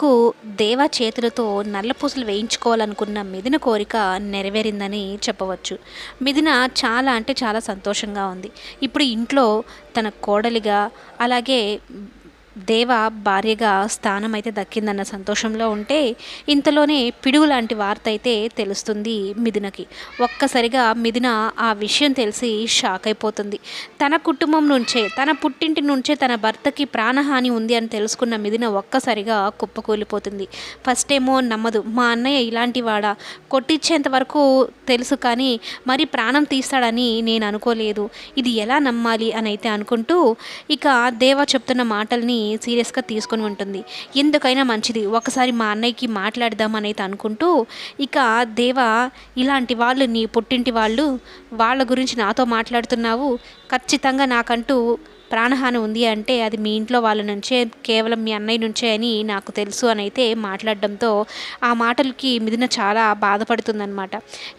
కు దేవా చేతులతో నల్లపూసలు వేయించుకోవాలనుకున్న మిథున కోరిక నెరవేరిందని చెప్పవచ్చు. మిథున చాలా అంటే చాలా సంతోషంగా ఉంది. ఇప్పుడు ఇంట్లో తన కోడలిగా అలాగే దేవ భార్యగా స్థానం అయితే దక్కిందన్న సంతోషంలో ఉంటే ఇంతలోనే పిడుగు లాంటి వార్త అయితే తెలుస్తుంది మిథునకి. ఒక్కసారిగా మిథున ఆ విషయం తెలిసి షాక్ అయిపోతుంది తన కుటుంబం నుంచే తన పుట్టింటి నుంచే తన భర్తకి ప్రాణహాని ఉంది అని తెలుసుకున్న మిథున ఒక్కసారిగా కుప్పకూలిపోతుంది. ఫస్ట్ ఏమో నమ్మదు మా అన్నయ్య ఇలాంటి వాడా కొట్టించేంత వరకు తెలుసు కానీ మరి ప్రాణం తీస్తాడని నేను అనుకోలేదు. ఇది ఎలా నమ్మాలి అని అయితే అనుకుంటూ ఇక దేవ చెప్తున్న మాటల్ని సీరియస్గా తీసుకొని ఉంటుంది. ఎందుకైనా మంచిది. ఒకసారి మా అన్నయ్యకి మాట్లాడదామనైతే అనుకుంటూ ఇక దేవ ఇలాంటి వాళ్ళు నీ పుట్టింటి వాళ్ళు వాళ్ళ గురించి నాతో మాట్లాడుతున్నావు. ఖచ్చితంగా నాకంటూ ప్రాణహాని ఉంది అంటే అది మీ ఇంట్లో వాళ్ళ నుంచే కేవలం మీ అన్నయ్య నుంచే అని నాకు తెలుసు అని అయితే మాట్లాడడంతో ఆ మాటలకి మిథున చాలా బాధపడుతుందన్నమాట.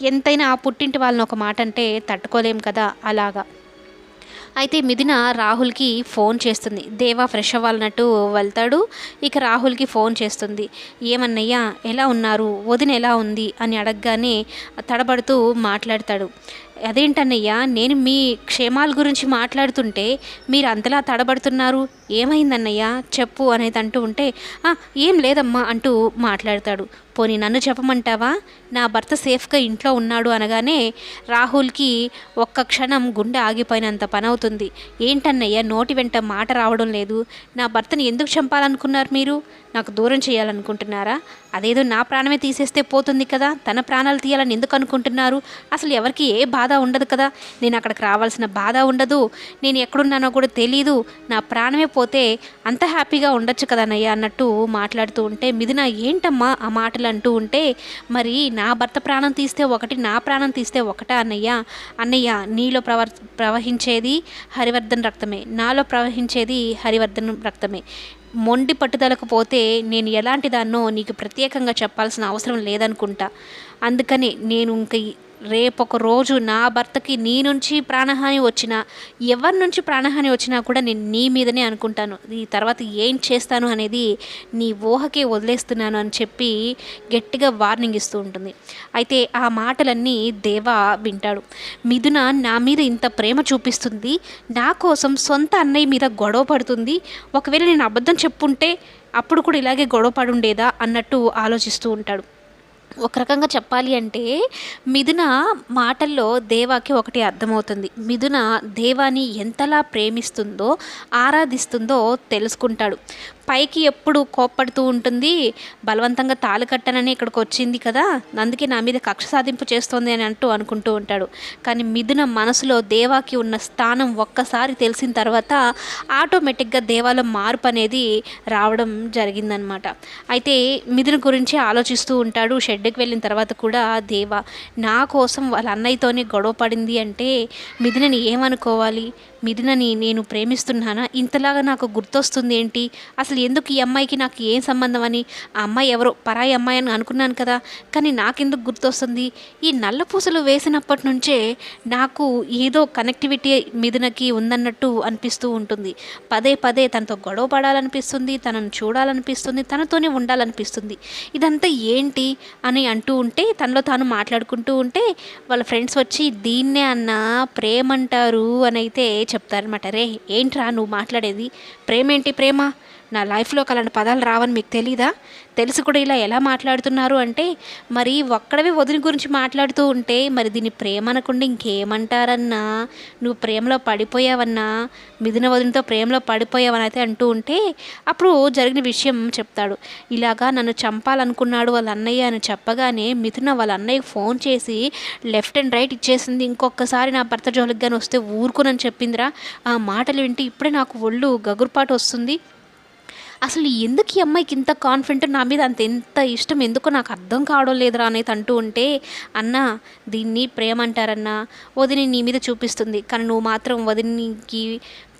ఎంతైనా ఆ పుట్టింటి వాళ్ళని ఒక మాట అంటే తట్టుకోలేం కదా అలాగా. అయితే మిథున రాహుల్కి ఫోన్ చేస్తుంది. దేవా ఫ్రెష్ అవ్వాలన్నట్టు వెళ్తాడు. ఇక రాహుల్కి ఫోన్ చేస్తుంది. ఏమన్నయ్యా ఎలా ఉన్నారు? వదిన ఎలా ఉంది? అని అడగగానే తడబడుతూ మాట్లాడతాడు. అదేంటన్నయ్యా నేను మీ క్షేమాల గురించి మాట్లాడుతుంటే మీరు అంతలా తడబడుతున్నారు. ఏమైందన్నయ్యా చెప్పు అనేది అంటూ ఉంటే ఏం లేదమ్మా అంటూ మాట్లాడతాడు. పోనీ నన్ను చెప్పమంటావా? నా భర్త సేఫ్గా ఇంట్లో ఉన్నాడు అనగానే రాహుల్కి ఒక్క క్షణం గుండె ఆగిపోయినంత పని అవుతుంది ఏంటన్నయ్య నోటి వెంట మాట రావడం లేదు. నా భర్తని ఎందుకు చంపాలనుకున్నారు మీరు? నాకు దూరం చేయాలనుకుంటున్నారా? అదేదో నా ప్రాణమే తీసేస్తే పోతుంది కదా. తన ప్రాణాలు తీయాలని ఎందుకు అనుకుంటున్నారు? అసలు ఎవరికి ఏ బాధ బాధ ఉండదు కదా? నేను అక్కడికి రావాల్సిన బాధ ఉండదు. నేను ఎక్కడున్నానో కూడా తెలీదు. నా ప్రాణమే పోతే అంత హ్యాపీగా ఉండొచ్చు కదా అన్నయ్య అన్నట్టు మాట్లాడుతూ ఉంటే మిథున ఏంటమ్మా ఆ మాటలు అంటూ ఉంటే మరి నా భర్త ప్రాణం తీస్తే ఒకటి నా ప్రాణం తీస్తే ఒకటా అన్నయ్య? అన్నయ్య నీలో ప్రవర్ ప్రవహించేది హరివర్ధన్ రక్తమే. నాలో ప్రవహించేది హరివర్ధన్ రక్తమే. మొండి పట్టుదలకు పోతే నేను ఎలాంటి దాన్నో నీకు ప్రత్యేకంగా చెప్పాల్సిన అవసరం లేదనుకుంటా. అందుకని నేను ఇంక రేపొక రోజు నా భర్తకి నీ నుంచి ప్రాణహాని వచ్చినా ఎవరి నుంచి ప్రాణహాని వచ్చినా కూడా నేను నీ మీదనే అనుకుంటాను. ఈ తర్వాత ఏం చేస్తాను అనేది నీ ఊహకే వదిలేస్తున్నాను అని చెప్పి గట్టిగా వార్నింగ్ ఇస్తూ ఉంటుంది. అయితే ఆ మాటలన్నీ దేవా వింటాడు. మిథున నా మీద ఇంత ప్రేమ చూపిస్తుంది నా కోసం సొంత అన్నయ్య మీద గొడవ పడుతుంది ఒకవేళ నేను అబద్ధం చెప్పుంటే అప్పుడు కూడా ఇలాగే గొడవ పడుండేదా అన్నట్టు ఆలోచిస్తూ ఉంటాడు. ఒక రకంగా చెప్పాలి అంటే మిథున మాటల్లో దేవాకి ఒకటి అర్థమవుతుంది. మిథున దేవాని ఎంతలా ప్రేమిస్తుందో ఆరాధిస్తుందో తెలుసుకుంటాడు. పైకి ఎప్పుడు కోప్పడుతూ ఉంటుంది బలవంతంగా తాళి కట్టనని ఇక్కడికి వచ్చింది కదా అందుకే నా మీద కక్ష సాధింపు చేస్తోంది అని అంటూ అనుకుంటూ ఉంటాడు. కానీ మిథున మనసులో దేవాకి ఉన్న స్థానం ఒక్కసారి తెలిసిన తర్వాత ఆటోమేటిక్గా దేవాలో మార్పు అనేది రావడం జరిగిందనమాట. అయితే మిథున గురించి ఆలోచిస్తూ ఉంటాడు షెడ్కి వెళ్ళిన తర్వాత కూడా దేవ నా కోసం వాళ్ళ అన్నయ్యతోనే గొడవ పడింది అంటే మిథునని ఏమనుకోవాలి? మిథునని నేను ప్రేమిస్తున్నానా? ఇంతలాగా నాకు గుర్తొస్తుంది ఏంటి? అసలు ఎందుకు ఈ అమ్మాయికి నాకు ఏం సంబంధం అని? ఆ అమ్మాయి ఎవరో పరాయి అమ్మాయి అని అనుకున్నాను కదా. కానీ నాకెందుకు గుర్తొస్తుంది? ఈ నల్ల పూసలు వేసినప్పటి నుంచే నాకు ఏదో కనెక్టివిటీ మిథునకి ఉందన్నట్టు అనిపిస్తూ ఉంటుంది. పదే పదే తనతో గొడవ పడాలనిపిస్తుంది తనను చూడాలనిపిస్తుంది తనతోనే ఉండాలనిపిస్తుంది. ఇదంతా ఏంటి అని అంటూ ఉంటే తనలో తాను మాట్లాడుకుంటూ ఉంటే వాళ్ళ ఫ్రెండ్స్ వచ్చి దీన్నే అన్న ప్రేమంటారు అని అయితే చెప్తారనమాట రే ఏంట్రా నువ్వు మాట్లాడేది? ప్రేమేంటి ప్రేమ? నా లైఫ్లోకి అలాంటి పదాలు రావని మీకు తెలీదా? తెలిసి కూడా ఇలా ఎలా మాట్లాడుతున్నారు అంటే మరి ఒక్కడవి వదిన గురించి మాట్లాడుతూ ఉంటే మరి దీన్ని ప్రేమ అనకుండా ఇంకేమంటారన్నా? నువ్వు ప్రేమలో పడిపోయావన్నా? మిథున వదినతో ప్రేమలో పడిపోయావని అయితే అంటూ ఉంటే అప్పుడు జరిగిన విషయం చెప్తాడు. ఇలాగా నన్ను చంపాలనుకున్నాడు వాళ్ళ అన్నయ్య అని చెప్పగానే మిథున వాళ్ళ అన్నయ్యకి ఫోన్ చేసి లెఫ్ట్ అండ్ రైట్ ఇచ్చేసింది. ఇంకొకసారి నా భర్త జోలికి కానీ వస్తే ఊరుకునని చెప్పిందిరా. ఆ మాటలు వింటే ఇప్పుడే నాకు ఒళ్ళు గగురుపాటు వస్తుంది. అసలు ఎందుకు ఈ అమ్మాయికి ఇంత కాన్ఫిడెంట్ నా మీద అంత ఎంత ఇష్టం? ఎందుకో నాకు అర్థం కావడం లేదురా అనేది అంటూ ఉంటే అన్న దీన్ని ప్రేమ అంటారన్నా వదిని నీ మీద చూపిస్తుంది. కానీ నువ్వు మాత్రం వదినికి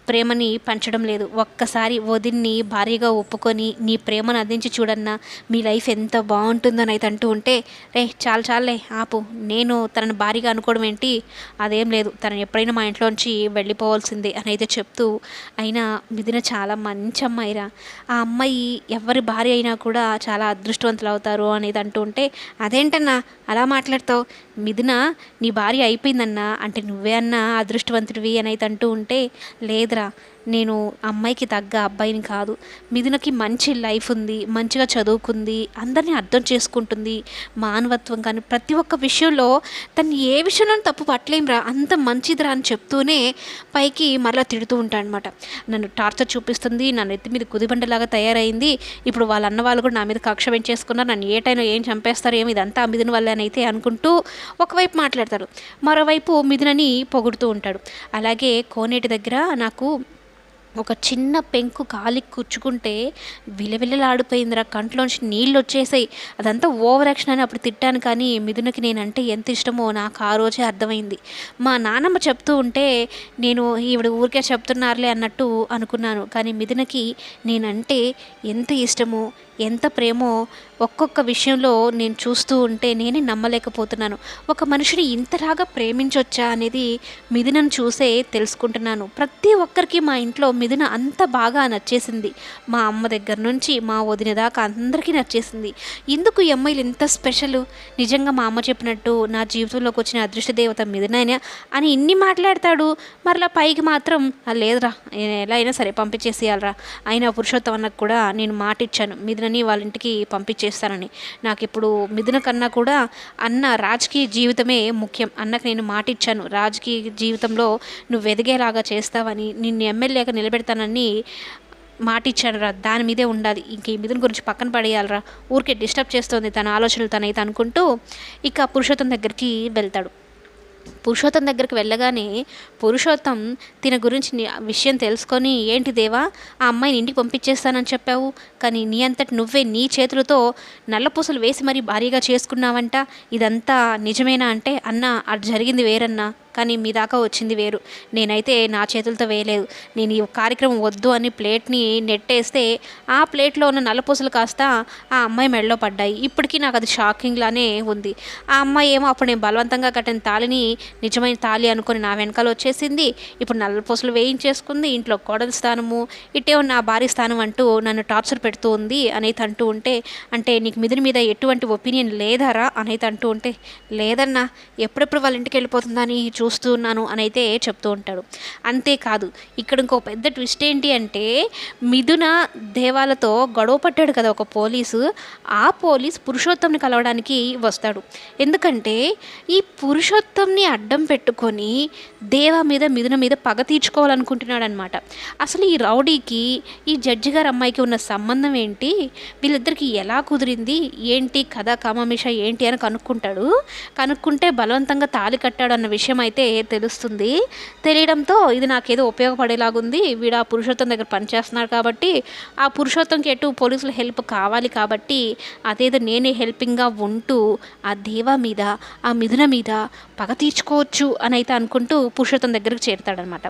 ప్రేమని పంచడం లేదు. ఒక్కసారి వదిన్ని భారీగా ఒప్పుకొని నీ ప్రేమను అందించి చూడన్నా మీ లైఫ్ ఎంత బాగుంటుందని అయితే అంటూ ఉంటే రే చాలు చాలులే ఆపు. నేను తనను భారీగా అనుకోవడం ఏంటి? అదేం లేదు. తను ఎప్పుడైనా మా ఇంట్లోంచి వెళ్ళిపోవాల్సిందే అని అయితే చెప్తూ అయినా మిథున చాలా మంచి అమ్మాయిరా ఆ అమ్మాయి ఎవరి భార్య అయినా కూడా చాలా అదృష్టవంతులు అవుతారు అనేది అంటూ ఉంటే అదేంటన్నా? అలా మాట్లాడతావు? మిథున నీ భార్య అయిపోయిందన్నా? అంటే నువ్వే అన్నా అదృష్టవంతుడివి అని అయితే అంటూ ఉంటే లేదు లేదురా నేను అమ్మాయికి తగ్గ అబ్బాయిని కాదు. మిథునకి మంచి లైఫ్ ఉంది మంచిగా చదువుకుంది అందరినీ అర్థం చేసుకుంటుంది మానవత్వం కానీ ప్రతి ఒక్క విషయంలో తను ఏ విషయంలో తప్పు పట్టలేంరా అంత మంచిదిరా అని చెప్తూనే పైకి మరలా తిడుతూ ఉంటాడు అనమాట నన్ను టార్చర్ చూపిస్తుంది నన్ను ఎత్తి మీద కుదిబండలాగా తయారైంది. ఇప్పుడు వాళ్ళ అన్న వాళ్ళు కూడా నా మీద కక్ష పెంచేసుకున్నారు నన్ను ఏ టైంలో ఏం చంపేస్తారు ఏమి ఇదంతా ఆ మిథున వల్లనైతే అయితే అనుకుంటూ ఒకవైపు మాట్లాడతారు మరోవైపు మిథునని పొగుడుతూ ఉంటాడు. అలాగే కోనేటి దగ్గర నాకు ఒక చిన్న పెంకు కాలికి కూర్చుకుంటే విలవిలలాడిపోయిందిరా. కంట్లోంచి నీళ్ళు వచ్చేసాయి అదంతా ఓవర్ యాక్షన్ అని అప్పుడు తిట్టాను కానీ మిథునకి నేనంటే ఎంత ఇష్టమో నాకు ఆ రోజే అర్థమైంది. మా నానమ్మ చెప్తూ ఉంటే నేను ఈవిడ ఊరికే చెప్తున్నారులే అన్నట్టు అనుకున్నాను. కానీ మిథునకి నేనంటే ఎంత ఇష్టమో ఎంత ప్రేమో ఒక్కొక్క విషయంలో నేను చూస్తూ ఉంటే నేనే నమ్మలేకపోతున్నాను. ఒక మనిషిని ఇంతలాగా ప్రేమించవచ్చా అనేది మిథునను చూసే తెలుసుకుంటున్నాను. ప్రతి ఒక్కరికి మా ఇంట్లో మిథున అంత బాగా నచ్చేసింది. మా అమ్మ దగ్గర నుంచి మా వదిన దాకా అందరికీ నచ్చేసింది. ఎందుకు ఈ అమ్మాయిలు ఇంత స్పెషల్? నిజంగా మా అమ్మ చెప్పినట్టు నా జీవితంలోకి వచ్చిన అదృష్ట దేవత మిథునైనా అని ఇన్ని మాట్లాడతాడు. మరలా పైకి మాత్రం లేదురా నేను ఎలా అయినా సరే పంపించేసేయాలరా. అయినా పురుషోత్తం అన్నకు కూడా నేను మాట ఇచ్చాను మిథునని వాళ్ళ ఇంటికి పంపించేస్తానని. నాకు ఇప్పుడు మిథున కన్నా కూడా అన్న రాజకీయ జీవితమే ముఖ్యం. అన్నకు నేను మాట ఇచ్చాను రాజకీయ జీవితంలో నువ్వు ఎదిగేలాగా చేస్తావని నిన్ను ఎమ్మెల్యేగా నిలబెడతానని మాట దాని మీదే ఉండాలి. ఇంక ఈ మిథున గురించి పక్కన పడేయాలరా. ఊరికే డిస్టర్బ్ చేస్తుంది తన ఆలోచనలు తనైతే అనుకుంటూ ఇక పురుషోత్తం దగ్గరికి వెళ్తాడు. పురుషోత్తం దగ్గరికి వెళ్ళగానే పురుషోత్తం తిన గురించి విషయం తెలుసుకొని ఏంటి దేవా ఆ అమ్మాయిని ఇంటికి పంపించేస్తానని చెప్పావు? కానీ నీ అంతటి నువ్వే నీ చేతులతో నల్లపూసలు వేసి మరీ భారీగా చేసుకున్నావంట. ఇదంతా నిజమేనా అంటే అన్న అది జరిగింది వేరన్నా. కానీ మీ దాకా వచ్చింది వేరు. నేనైతే నా చేతులతో వేయలేదు. నేను ఈ కార్యక్రమం వద్దు అని ప్లేట్ని నెట్టేస్తే ఆ ప్లేట్లో ఉన్న నల్లపూసలు కాస్త ఆ అమ్మాయి మెడలో పడ్డాయి. ఇప్పటికీ నాకు అది షాకింగ్లానే ఉంది. ఆ అమ్మాయి ఏమో అప్పుడు నేను బలవంతంగా కట్టిన తాళిని నిజమైన తాళి అనుకొని నా వెనకాల వచ్చేసింది. ఇప్పుడు నల్లపూసలు వేయించేసుకుంది. ఇంట్లో కోడల స్థానము ఇటే ఉన్న నా భారీ స్థానం అంటూ నన్ను టార్చర్ పెడుతూ ఉంది అనేది అంటూ ఉంటే అంటే నీకు మిదిరి మీద ఎటువంటి ఒపీనియన్ లేదారా? అనేది అంటూ ఉంటే లేదన్నా. ఎప్పుడెప్పుడు వాళ్ళ ఇంటికి వెళ్ళిపోతుందని చూ చూస్తున్నాను అని అయితే చెప్తూ ఉంటాడు. అంతేకాదు ఇక్కడ ఇంకో పెద్ద ట్విస్ట్ ఏంటి అంటే మిథున దేవాలతో గొడవ పట్టాడు కదా ఒక పోలీసు ఆ పోలీస్ పురుషోత్తంని కలవడానికి వస్తాడు. ఎందుకంటే ఈ పురుషోత్తంని అడ్డం పెట్టుకొని దేవా మీద మిథున మీద పగ తీర్చుకోవాలనుకుంటున్నాడు అనమాట అసలు ఈ రౌడీకి ఈ జడ్జి గారు అమ్మాయికి ఉన్న సంబంధం ఏంటి? వీళ్ళిద్దరికి ఎలా కుదిరింది? ఏంటి కథ కామమిష ఏంటి అని కనుక్కుంటాడు. కనుక్కుంటే బలవంతంగా తాళి కట్టాడు అన్న విషయం అయితే అయితే తెలుస్తుంది. తెలియడంతో ఇది నాకేదో ఉపయోగపడేలాగుంది. వీడు ఆ పురుషోత్తం దగ్గర పనిచేస్తున్నాడు కాబట్టి ఆ పురుషోత్తంకి ఎటు పోలీసుల హెల్ప్ కావాలి కాబట్టి అదేదో నేనే హెల్పింగ్గా ఉంటూ ఆ దేవా మీద ఆ మిథున మీద పగ తీర్చుకోవచ్చు అని అయితే అనుకుంటూ పురుషోత్తం దగ్గరకు చేరుతాడనమాట.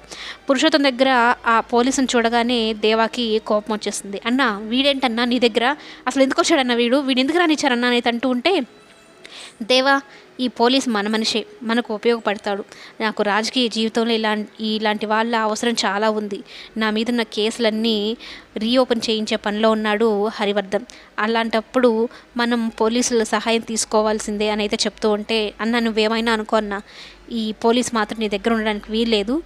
పురుషోత్తం దగ్గర ఆ పోలీసుని చూడగానే దేవాకి కోపం వచ్చేస్తుంది. అన్న వీడేంటన్నా నీ దగ్గర? అసలు ఎందుకు వచ్చాడన్న వీడు? వీడు ఎందుకు రానిచ్చారన్న? అని అయితే అంటూ ఉంటే దేవా ఈ పోలీస్ మన మనిషే మనకు ఉపయోగపడతాడు. నాకు రాజకీయ జీవితంలో ఇలా ఇలాంటి వాళ్ళ అవసరం చాలా ఉంది. నా మీద ఉన్న కేసులన్నీ రీఓపెన్ చేయించే పనిలో ఉన్నాడు హరివర్ధన్. అలాంటప్పుడు మనం పోలీసుల సహాయం తీసుకోవాల్సిందే అని అయితే చెప్తూ ఉంటే అన్న నువ్వేమైనా అనుకో అన్న. ఈ పోలీస్ మాత్రం నీ దగ్గర ఉండడానికి వీల్లేదు.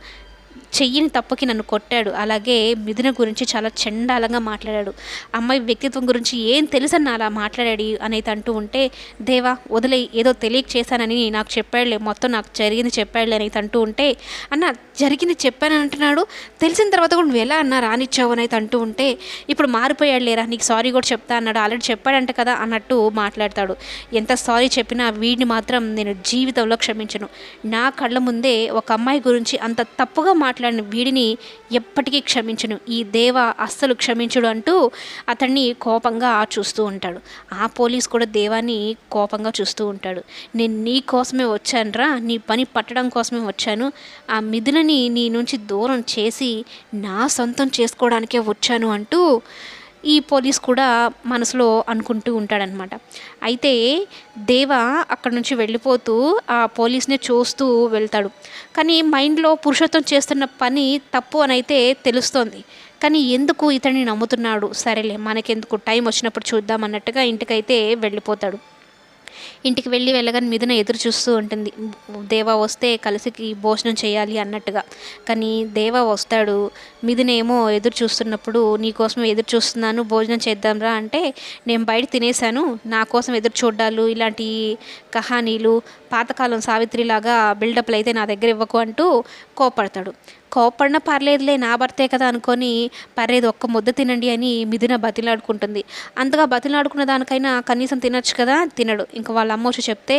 చెయ్యని తప్పుకి నన్ను కొట్టాడు. అలాగే మిథున గురించి చాలా చండాలంగా మాట్లాడాడు. అమ్మాయి వ్యక్తిత్వం గురించి ఏం తెలుసన్న అలా మాట్లాడాడు అనేది అంటూ ఉంటే దేవా వదిలే ఏదో తెలియక చేశానని నాకు చెప్పాడులే మొత్తం నాకు జరిగింది చెప్పాడులే అనేది అంటూ ఉంటే అన్న జరిగింది చెప్పాను అంటున్నాడు. తెలిసిన తర్వాత కూడా నువ్వు ఎలా అన్నా రానిచ్చావు అనేది అంటూ ఉంటే ఇప్పుడు మారిపోయాడు లేరా? నీకు సారీ కూడా చెప్తా అన్నాడు. ఆల్రెడీ చెప్పాడంట కదా అన్నట్టు మాట్లాడతాడు. ఎంత సారీ చెప్పినా వీడిని మాత్రం నేను జీవితంలో క్షమించను. నా కళ్ళ ముందే ఒక అమ్మాయి గురించి అంత తప్పుగా మాట్లాడిన వీడిని ఎప్పటికీ క్షమించను. ఈ దేవ అస్సలు క్షమించుడు అంటూ అతన్ని కోపంగా చూస్తూ ఉంటాడు. ఆ పోలీస్ కూడా దేవాన్ని కోపంగా చూస్తూ ఉంటాడు. నేను నీ కోసమే వచ్చానురా నీ పని పట్టడం కోసమే వచ్చాను. ఆ మిథునని నీ నుంచి దూరం చేసి నా సొంతం చేసుకోవడానికే వచ్చాను అంటూ ఈ పోలీస్ కూడా మనసులో అనుకుంటూ ఉంటాడనమాట అయితే దేవ అక్కడ నుంచి వెళ్ళిపోతూ ఆ పోలీస్ని చూస్తూ వెళ్తాడు. కానీ మైండ్లో పురుషత్వం చేస్తున్న పని తప్పు అని అయితే తెలుస్తోంది. కానీ ఎందుకు ఇతన్ని నమ్ముతున్నాడు? సరేలే మనకెందుకు? టైం వచ్చినప్పుడు చూద్దాం అన్నట్టుగా ఇంటికైతే వెళ్ళిపోతాడు. ఇంటికి వెళ్ళి వెళ్ళగానే మిథున ఎదురు చూస్తూ ఉంటుంది. దేవా వస్తే కలిసి భోజనం చేయాలి అన్నట్టుగా. కానీ దేవా వస్తాడు. మిథునేమో ఎదురు చూస్తున్నప్పుడు నీకోసం ఎదురు చూస్తున్నాను భోజనం చేద్దాంరా అంటే నేను బయట తినేశాను నా కోసం ఎదురు చూడ్డాలు ఇలాంటి కహానీలు పాతకాలం సావిత్రిలాగా బిల్డప్లు అయితే నా దగ్గర ఇవ్వకు అంటూ కోపడతాడు కోపడిన పర్లేదులే నా భర్తే కదా అనుకొని పర్లేదు ఒక్క ముద్ద తినండి అని మిథున బతిలాడుకుంటుంది. అంతగా బతిలాడుకున్న దానికైనా కనీసం తినొచ్చు కదా? తినడు. ఇంకా వాళ్ళ అమ్మ వచ్చి చెప్తే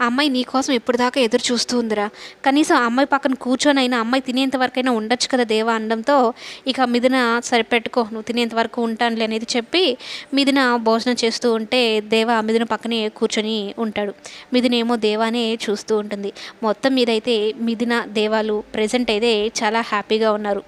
ఆ అమ్మాయి నీకోసం ఎప్పటిదాకా ఎదురు చూస్తూ ఉందిరా. కనీసం ఆ అమ్మాయి పక్కన కూర్చొని అయినా అమ్మాయి తినేంత వరకైనా ఉండొచ్చు కదా దేవా? అనడంతో ఇక మిథున సరిపెట్టుకో నువ్వు తినేంత వరకు ఉంటానులే అనేది చెప్పి మిథున భోజనం చేస్తూ ఉంటే దేవా మిథున పక్కనే కూర్చొని ఉంటాడు. మిథునేమో దేవానే చూస్తూ ఉంటుంది. మొత్తం మీదైతే మిథున దేవాలు ప్రజెంట్ అయితే చాలా చాలా హ్యాపీగా ఉన్నారు.